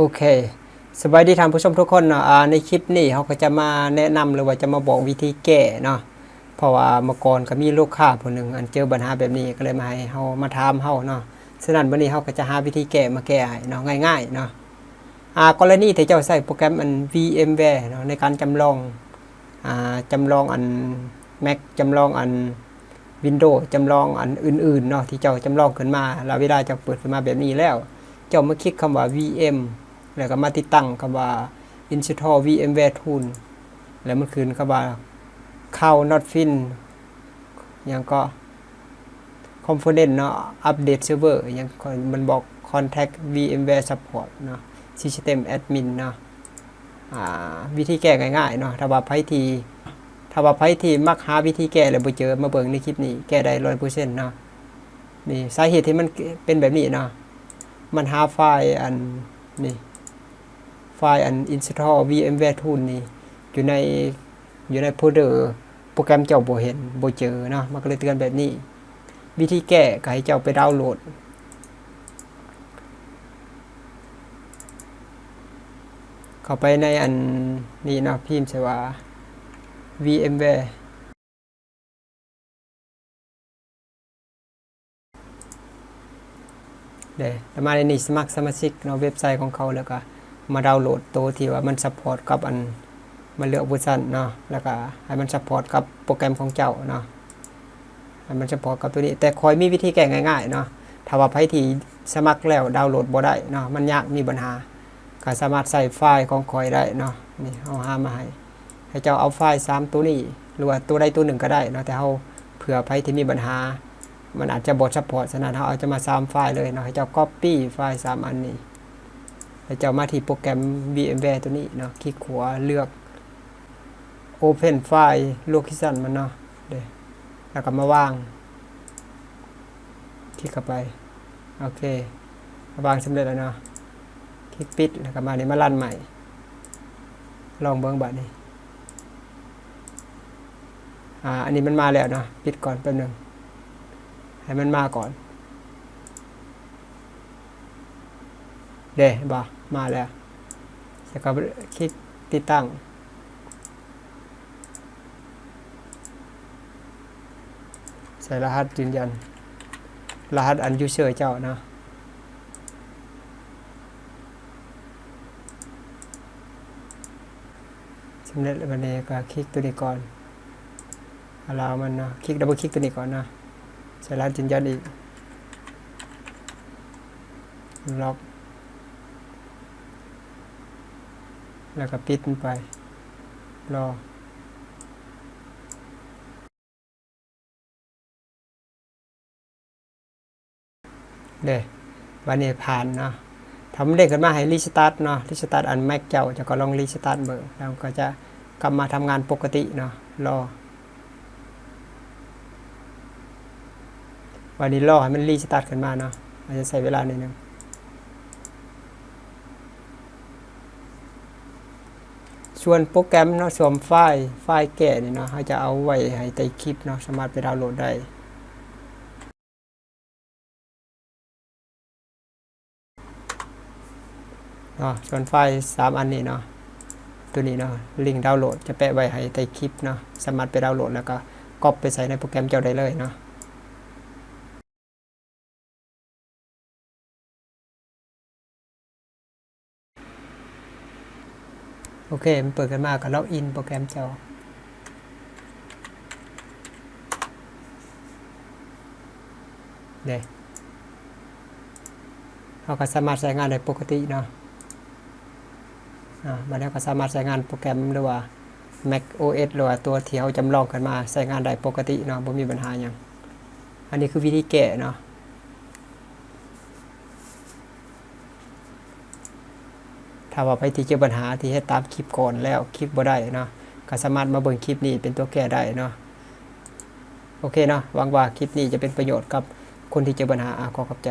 โอเคสบายดีท่านผู้ชมทุกคนเนาะในคลิปนี้เขาก็จะมาแนะนำหรือว่าจะมาบอกวิธีแก้เนาะเพราะว่าเมื่อก่อนก็มีลูกค้าผู้หนึ่งอันเจอปัญหาแบบนี้ก็เลยมาให้เฮามาถามเฮาเนาะฉะนั้นวันนี้เฮาก็จะหาวิธีแก้มาแก้เนาะง่ายๆเนาะอ่ากรณีที่เจ้าใช้โปรแกรมอัน VMware เนาะในการจำลองอ่าจำลองอัน Mac จำลองอัน Windows จำลองอันอื่นๆเนาะที่เจ้าจำลองขึ้นมาแล้วเวลาจ้าเปิดขึ้นมาแบบนี้แล้ว เจ้ามาคลิกคำว่า VM แล้วก็มาติดตั้งคำว่า install VMware tool แล้วมันคืนคำว่าเข้า not fin ยังก็ component เนาะ update server ยังมันบอก contact VMware support เนาะ system admin เนาะวิธีแก้ง่ายๆเนาะถ้าว่าไพทีถ้าว่าไพทีมักหาวิธีแก้แล้วบ่เจอมาเบิ่งในคลิปนี้แก้ได้ร้อยเปอร์เซ็นต์เนาะนี่สาเหตุที่มันเป็นแบบนี้เนาะมันหาไฟล์อันนี่ ไฟล์อัน install VMware tool นี่อยู่ในอยู่ในโฟลเดอร์โปรแกรมเจ้าบ่เห็นบ่เจอเนาะมันก็เลยเตือนแบบนี้ วิธีแก้ก็ให้เจ้าไปดาวน์โหลด เข้าไปในอันนี้เนาะพิมพ์ใช่ว่า VMware เดี๋ยวแล้วมาในนี้สมัครสมาชิกเนาะเว็บไซต์ของเขาแล้วก็ มาดาวน์โหลดตัวที่ว่ามันซัพพอร์ตกับอันมาเลือกเวอร์ชันเนาะแล้วก็ให้มันซัพพอร์ตกับโปรแกรมของเจ้าเนาะให้มันซัพพอร์ตกับตัวนี้ แต่คอยมีวิธีแก้ง่ายๆเนาะถ้าว่าไผที่สมัครแล้วดาวน์โหลดบ่ได้เนาะมันยากมีปัญหาก็สามารถใส่ไฟล์ของคอยได้เนาะนี่เอาหามาให้ให้เจ้าเอาไฟล์3ตัวนี้หรือว่าตัวใดตัวหนึ่งก็ได้เนาะแต่เอาเผื่อไผที่มีปัญหา มันอาจจะบดซัพพอร์ตฉะนั้นเราเอาจะมา3ไฟล์เลยเนาะให้เจ้า Copy ไฟล์3อันนี้ เจ้ามาที่โปรแกรม VMware ตัวนี้เนาะคลิกขวาเลือก Open ไฟล์ Location มันเนาะเดี๋ยวแล้วก็มาวาง คลิกเข้าไป โอเควางสำเร็จแล้วเนาะคลิกปิดแล้วก็มานี่มาลั่นใหม่ ลองเบิ้งบัดนี้อ่าอันนี้มันมาแล้วเนาะปิดก่อนแป๊บนึงให้มันมาก่อน เด้บ่มาแล้วแล้วก็คลิกติดตั้งใส่รหัสยืนยัน รหัสอันยูเซอร์เจ้าเนาะสำเร็จแล้ววันนี้ก็คลิกตัวนี้ก่อนอลามันนะคลิกดับเบิลคลิกตัวนี้ก่อนนะใส่รหัสยืนยันอีกล็อก แล้วก็ปิดมันไป รอเด้วันนี้ผ่านเนาะทำเด้งขึ้นมาให้รีสตาร์ทเนาะรีสตาร์ทอันแม็กเจ้าจะก็ลองรีสตาร์ทเบอร์แล้วก็จะกลับมาทำงานปกติเนาะรอ วันนี้รอให้มันรีสตาร์ทขึ้นมาเนาะอาจจะใช้เวลาหน่อยนึง ส่วนโปรแกรมเนาะสวนไฟล์ไฟล์แก่นี่เนาะเขาจะเอาไว้ให้ใต้คลิปเนาะสามารถไปดาวน์โหลดได้เนาะส่วนไฟล์สามอันนี้เนาะตัวนี้เนาะลิงก์ดาวน์โหลดจะแปะไว้ให้ใต้คลิปเนาะสามารถไปดาวน์โหลดแล้วก็ก๊อปไปใส่ในโปรแกรมเจ้าได้เลยเนาะ โอเค มันเปิดกันมาก็ล็อกอินโปรแกรมจ้าเด้เขาก็สามารถใช้งานได้ปกติเนาะอ่ามาแล้วก็สามารถใช้งานโปรแกรมหรือว่า Mac OS หรือว่าตัวที่เขาจำลองกันมาใช้งานได้ปกติเนาะบ่มีปัญหาหยังอันนี้คือวิธีแก้เนาะ ถ้าว่าไปที่เจอปัญหาที่ให้ตามคลิปก่อนแล้วคลิปบ่ได้เนาะก็สามารถมาเบิ่งคลิปนี้เป็นตัวแก้ได้เนาะโอเคเนาะหวังว่าคลิปนี้จะเป็นประโยชน์กับคนที่เจอปัญหาอาขอขอบใจ